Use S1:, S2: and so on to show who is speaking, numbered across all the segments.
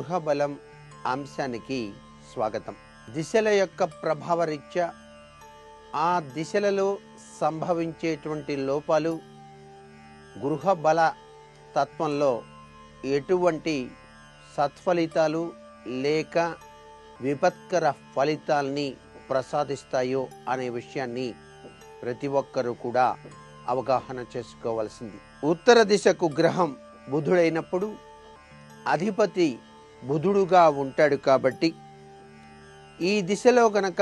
S1: గృహబలం అంశానికి స్వాగతం. దిశల యొక్క ప్రభావరీత్యా ఆ దిశలలో సంభవించేటువంటి లోపాలు గృహబల తత్వంలో ఎటువంటి సత్ఫలితాలు లేక విపత్కర ఫలితాల్ని ప్రసాదిస్తాయో అనే విషయాన్ని ప్రతి ఒక్కరూ కూడా అవగాహన చేసుకోవాల్సింది. ఉత్తర దిశకు గ్రహం బుధుడైనప్పుడు అధిపతి బుధుడుగా ఉంటాడు కాబట్టి ఈ దిశలో గనక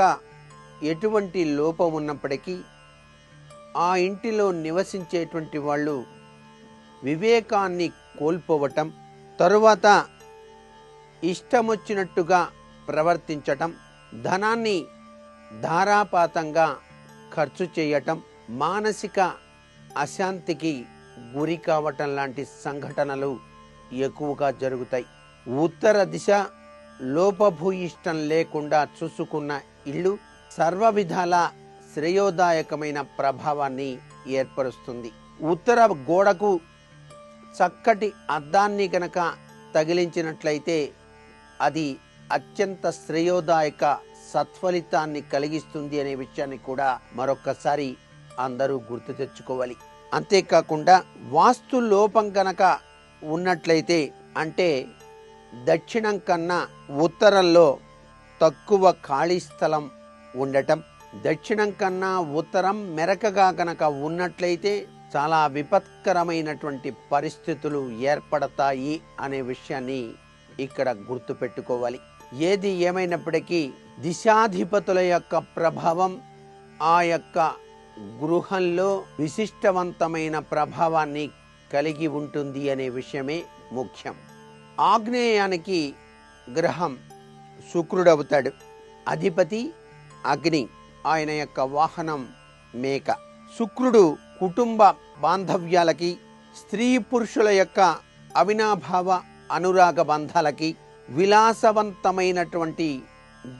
S1: ఎటువంటి లోపం ఉన్నప్పటికీ ఆ ఇంటిలో నివసించేటువంటి వాళ్ళు వివేకాన్ని కోల్పోవటం తరువాత ఇష్టమొచ్చినట్టుగా ప్రవర్తించటం ధనాన్ని ధారాపాతంగా ఖర్చు చేయటం మానసిక అశాంతికి గురి కావటం లాంటి సంఘటనలు ఎక్కువగా జరుగుతాయి. ఉత్తర దిశ లోపభూయిష్టం లేకుండా చూసుకున్న ఇల్లు సర్వ విధాల శ్రేయోదాయకమైన ప్రభావాన్ని ఏర్పరుస్తుంది. ఉత్తర గోడకు చక్కటి అద్దాన్ని గనక తగిలించినట్లయితే అది అత్యంత శ్రేయోదాయక సత్ఫలితాన్ని కలిగిస్తుంది అనే విషయాన్ని కూడా మరొక్కసారి అందరూ గుర్తు తెచ్చుకోవాలి. అంతేకాకుండా వాస్తు లోపం కనుక ఉన్నట్లయితే అంటే దక్షిణం కన్నా ఉత్తరంలో తక్కువ ఖాళీ స్థలం ఉండటం. దక్షిణం కన్నా ఉత్తరం మెరకగా కనుక ఉన్నట్లయితే చాలా విపత్కరమైనటువంటి పరిస్థితులు ఏర్పడతాయి అనే విషయాన్ని ఇక్కడ గుర్తుపెట్టుకోవాలి. ఏది ఏమైనప్పటికీ దిశాధిపతుల యొక్క ప్రభావం ఆ యొక్క గృహంలో విశిష్టవంతమైన ప్రభావాన్ని కలిగి ఉంటుంది అనే విషయమే ముఖ్యం. ఆగ్నేయానికి గ్రహం శుక్రుడవుతాడు. అధిపతి అగ్ని ఆయన యొక్క వాహనం మేక. శుక్రుడు కుటుంబ బాంధవ్యాలకి స్త్రీ పురుషుల యొక్క అవినాభావ అనురాగ బంధాలకి విలాసవంతమైనటువంటి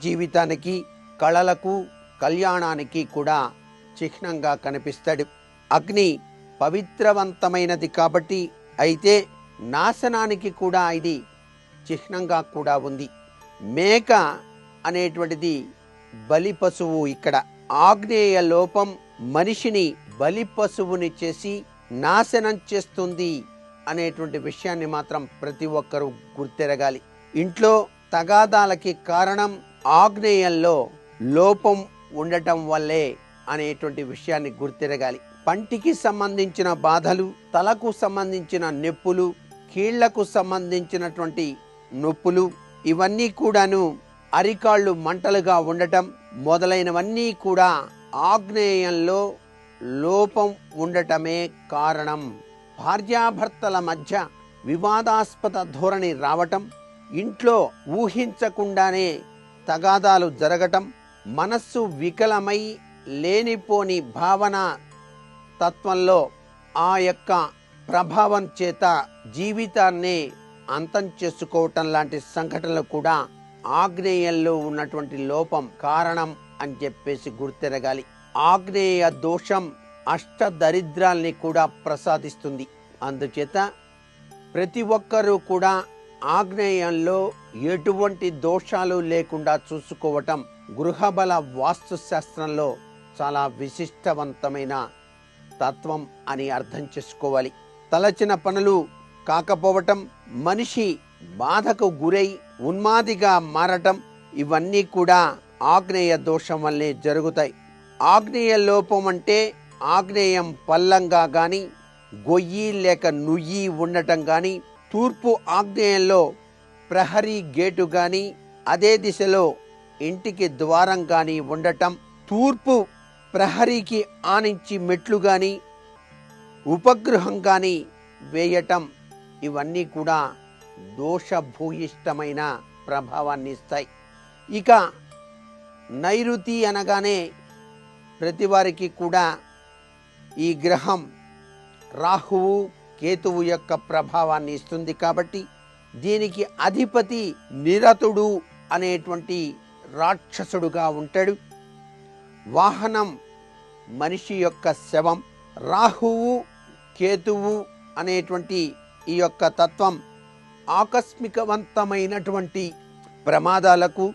S1: జీవితానికి కళలకు కళ్యాణానికి కూడా చిహ్నంగా కనిపిస్తాడు. అగ్ని పవిత్రవంతమైనది కాబట్టి అయితే నాశనానికి కూడా ఇది చిహ్నంగా కూడా ఉంది. మేక అనేటువంటిది బలి పశువు ఇక్కడ. ఆగ్నేయ లోపం మనిషిని బలి పశువుని చేసి నాశనం చేస్తుంది అనేటువంటి విషయాన్ని మాత్రం ప్రతి ఒక్కరూ గుర్తెరగాలి. ఇంట్లో తగాదాలకి కారణం ఆగ్నేయంలో లోపం ఉండటం వల్లే అనేటువంటి విషయాన్ని గుర్తెరగాలి. పంటికి సంబంధించిన బాధలు తలకు సంబంధించిన నొప్పులు కీళ్ళకు సంబంధించినటువంటి నొప్పులు ఇవన్నీ కూడాను అరికాళ్ళు మంటలుగా ఉండటం మొదలైనవన్నీ కూడా ఆగ్నేయంలో లోపం ఉండటమే కారణం. భార్యాభర్తల మధ్య వివాదాస్పద ధోరణి రావటం ఇంట్లో ఊహించకుండానే తగాదాలు జరగటం మనస్సు వికలమై లేనిపోని భావన తత్వంలో ఆ యొక్క ప్రభావం చేత జీవితాన్ని అంతం చేసుకోవటం లాంటి సంఘటనలు కూడా ఆగ్నేయంలో ఉన్నటువంటి లోపం కారణం అని చెప్పేసి గుర్తెరగాలి. ఆగ్నేయ దోషం అష్ట దరిద్రాల్ని కూడా ప్రసాదిస్తుంది. అందుచేత ప్రతి ఒక్కరూ కూడా ఆగ్నేయంలో ఎటువంటి దోషాలు లేకుండా చూసుకోవటం గృహబల వాస్తు శాస్త్రంలో చాలా విశిష్టవంతమైన తత్వం అని అర్థం చేసుకోవాలి. తలచిన పనులు కాకపోవటం మనిషి బాధకు గురై ఉన్మాదిగా మారటం ఇవన్నీ కూడా ఆగ్నేయ దోషం వల్లే జరుగుతాయి. ఆగ్నేయ లోపం అంటే ఆగ్నేయం పల్లంగా గాని గొయ్యి లేక నుయ్యి ఉండటం గాని తూర్పు ఆగ్నేయంలో ప్రహరీ గేటు గాని అదే దిశలో ఇంటికి ద్వారం గాని ఉండటం తూర్పు ప్రహరీకి ఆనించి మెట్లు గాని ఉపగ్రహం కానీ వేయటం ఇవన్నీ కూడా దోషభూయిష్టమైన ప్రభావాన్ని ఇస్తాయి ఇక నైరుతి అనగానే ప్రతి వారికి కూడా ఈ గ్రహం రాహువు కేతువు యొక్క ప్రభావాన్ని ఇస్తుంది కాబట్టి దీనికి అధిపతి నిరతుడు అనేటువంటి రాక్షసుడుగా ఉంటాడు. వాహనం మనిషి యొక్క శవం. రాహువు కేతువు అనేటువంటి ఈ యొక్క తత్వం ఆకస్మికవంతమైనటువంటి ప్రమాదాలకు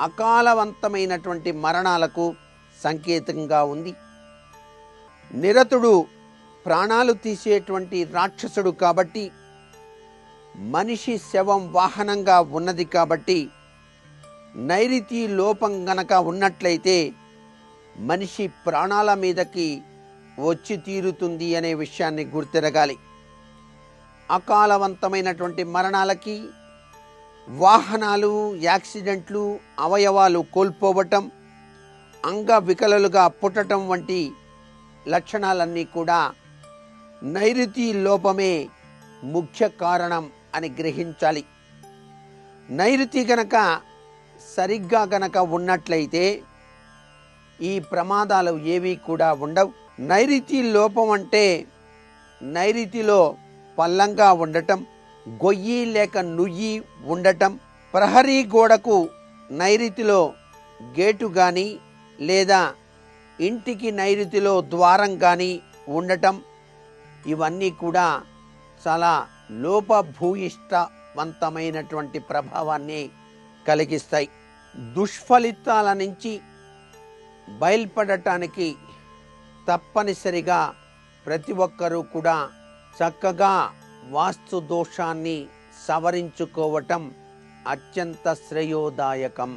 S1: అకాలవంతమైనటువంటి మరణాలకు సంకేతంగా ఉంది. నిరతుడు ప్రాణాలు తీసేటువంటి రాక్షసుడు కాబట్టి మనిషి శవం వాహనంగా ఉన్నది కాబట్టి నైరుతి లోపం గనక ఉన్నట్లయితే మనిషి ప్రాణాల మీదకి వచ్చి తీరుతుంది అనే విషయాన్ని గుర్తిరగాలి. అకాలవంతమైనటువంటి మరణాలకి వాహనాలు యాక్సిడెంట్లు అవయవాలు కోల్పోవటం అంగవికలుగా పుట్టడం వంటి లక్షణాలన్నీ కూడా నైరుతి లోపమే ముఖ్య కారణం అని గ్రహించాలి. నైరుతి గనక సరిగ్గా గనక ఉన్నట్లయితే ఈ ప్రమాదాలు ఏవి కూడా ఉండవు. నైరుతి లోపం అంటే నైరుతిలో పల్లంగా ఉండటం గొయ్యి లేక నుయ్యి ఉండటం ప్రహరీ గోడకు నైరుతిలో గేటు కానీ లేదా ఇంటికి నైరుతిలో ద్వారం కానీ ఉండటం ఇవన్నీ కూడా చాలా లోపభూయిష్టవంతమైనటువంటి ప్రభావాన్ని కలిగిస్తాయి. దుష్ఫలితాల నుంచి బయల్పడటానికి తప్పనిసరిగా ప్రతి ఒక్కరూ కూడా చక్కగా వాస్తు దోషాన్ని సవరించుకోవటం అత్యంత శ్రేయోదాయకం.